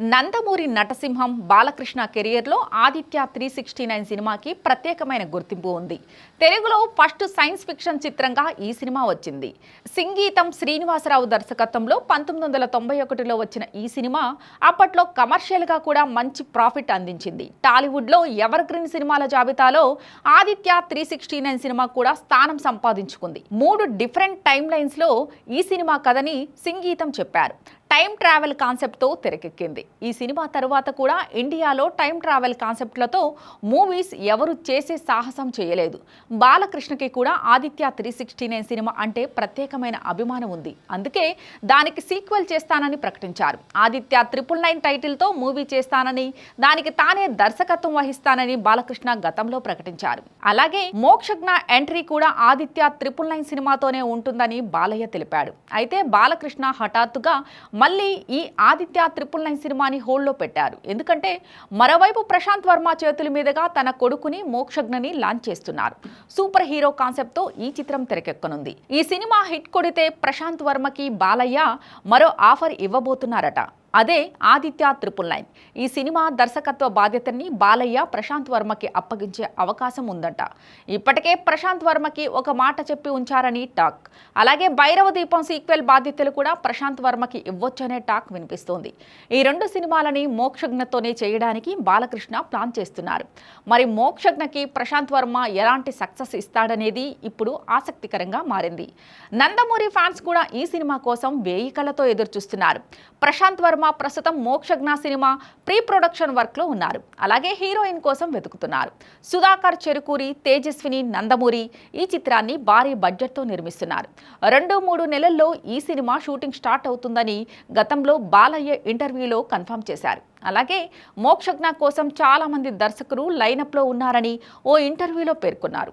నందమూరి నటసింహం బాలకృష్ణ కెరియర్లో Aditya three sixty nine సినిమాకి ప్రత్యేకమైన గుర్తింపు ఉంది. తెలుగులో ఫస్ట్ సైన్స్ ఫిక్షన్ చిత్రంగా ఈ సినిమా వచ్చింది. సంగీతం శ్రీనివాసరావు దర్శకత్వంలో పంతొమ్మిది వందల తొంభై ఒకటిలో వచ్చిన ఈ సినిమా అప్పట్లో కమర్షియల్గా కూడా మంచి ప్రాఫిట్ అందించింది. టాలీవుడ్లో ఎవర్ గ్రీన్ సినిమాల జాబితాలో Aditya three sixty nine cinema కూడా స్థానం సంపాదించుకుంది. మూడు డిఫరెంట్ టైమ్ లైన్స్లో ఈ సినిమా కథని సంగీతం చెప్పారు. టైం ట్రావెల్ కాన్సెప్ట్తో తెరకెక్కింది. ఈ సినిమా తరువాత కూడా ఇండియాలో టైం ట్రావెల్ కాన్సెప్ట్లతో మూవీస్ ఎవరు చేసే సాహసం చేయలేదు. బాలకృష్ణకి కూడా Aditya three sixty nine cinema అంటే ప్రత్యేకమైన అభిమానం ఉంది. అందుకే దానికి సీక్వెల్ చేస్తానని ప్రకటించారు. ఆదిత్య త్రిపుల్ నైన్ టైటిల్తో మూవీ చేస్తానని దానికి తానే దర్శకత్వం వహిస్తానని బాలకృష్ణ గతంలో ప్రకటించారు. అలాగే మోక్షజ్ఞ ఎంట్రీ కూడా ఆదిత్య త్రిపుల్ నైన్ సినిమాతోనే ఉంటుందని బాలయ్య తెలిపాడు. అయితే బాలకృష్ణ హఠాత్తుగా మళ్ళీ ఈ ఆదిత్య త్రిపుల్ నైన్ సినిమాని హోల్డ్లో పెట్టారు. ఎందుకంటే మరోవైపు ప్రశాంత్ వర్మ చేతుల మీదుగా తన కొడుకుని మోక్షజ్ఞని లాంచ్ చేస్తున్నారు. సూపర్ హీరో కాన్సెప్ట్తో ఈ చిత్రం తెరకెక్కనుంది. ఈ సినిమా హిట్ కొడితే ప్రశాంత్ వర్మకి బాలయ్య మరో ఆఫర్ ఇవ్వబోతున్నారట. అదే ఆదిత్య త్రిపుల్ నైన్. ఈ సినిమా దర్శకత్వ బాధ్యతని బాలయ్య ప్రశాంత్ వర్మకి అప్పగించే అవకాశం ఉందట. ఇప్పటికే ప్రశాంత్ వర్మకి ఒక మాట చెప్పి ఉంచారని టాక్. అలాగే భైరవ దీపం సీక్వెల్ బాధ్యతలు కూడా ప్రశాంత్ వర్మకి ఇవ్వొచ్చనే టాక్ వినిపిస్తోంది. ఈ రెండు సినిమాలని మోక్షజ్ఞతోనే చేయడానికి బాలకృష్ణ ప్లాన్ చేస్తున్నారు. మరి మోక్షజ్ఞకి ప్రశాంత్ వర్మ ఎలాంటి సక్సెస్ ఇస్తాడనేది ఇప్పుడు ఆసక్తికరంగా మారింది. నందమూరి ఫ్యాన్స్ కూడా ఈ సినిమా కోసం వేయి కళ్ళతో ఎదురుచూస్తున్నారు. ప్రశాంత్ వర్మ వర్మ ప్రస్తుతం మోక్షజ్ఞ సినిమా ప్రీ ప్రొడక్షన్ వర్క్లో ఉన్నారు. అలాగే హీరోయిన్ కోసం వెతుకుతున్నారు. సుధాకర్ చెరుకూరి తేజస్విని నందమూరి ఈ చిత్రాన్ని భారీ బడ్జెట్తో నిర్మిస్తున్నారు. రెండు మూడు నెలల్లో ఈ సినిమా షూటింగ్ స్టార్ట్ అవుతుందని గతంలో బాలయ్య ఇంటర్వ్యూలో కన్ఫర్మ్ చేశారు. అలాగే మోక్షజ్ఞ కోసం చాలామంది దర్శకులు లైనప్లో ఉన్నారని ఓ ఇంటర్వ్యూలో పేర్కొన్నారు.